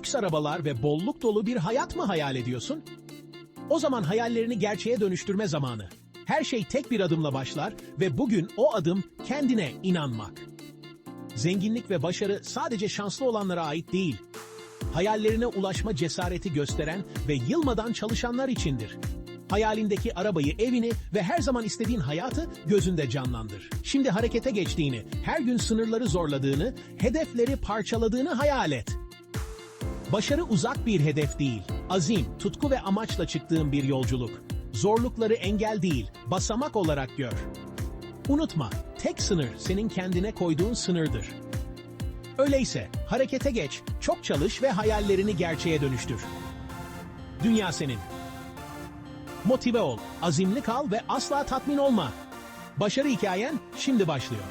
Lüks arabalar ve bolluk dolu bir hayat mı hayal ediyorsun? O zaman hayallerini gerçeğe dönüştürme zamanı. Her şey tek bir adımla başlar ve bugün o adım kendine inanmak. Zenginlik ve başarı sadece şanslı olanlara ait değil. Hayallerine ulaşma cesareti gösteren ve yılmadan çalışanlar içindir. Hayalindeki arabayı, evini ve her zaman istediğin hayatı gözünde canlandır. Şimdi harekete geçtiğini, her gün sınırları zorladığını, hedefleri parçaladığını hayal et. Başarı uzak bir hedef değil. Azim, tutku ve amaçla çıktığın bir yolculuk. Zorlukları engel değil, basamak olarak gör. Unutma, tek sınır senin kendine koyduğun sınırdır. Öyleyse harekete geç, çok çalış ve hayallerini gerçeğe dönüştür. Dünya senin. Motive ol, azimli kal ve asla tatmin olma. Başarı hikayen şimdi başlıyor.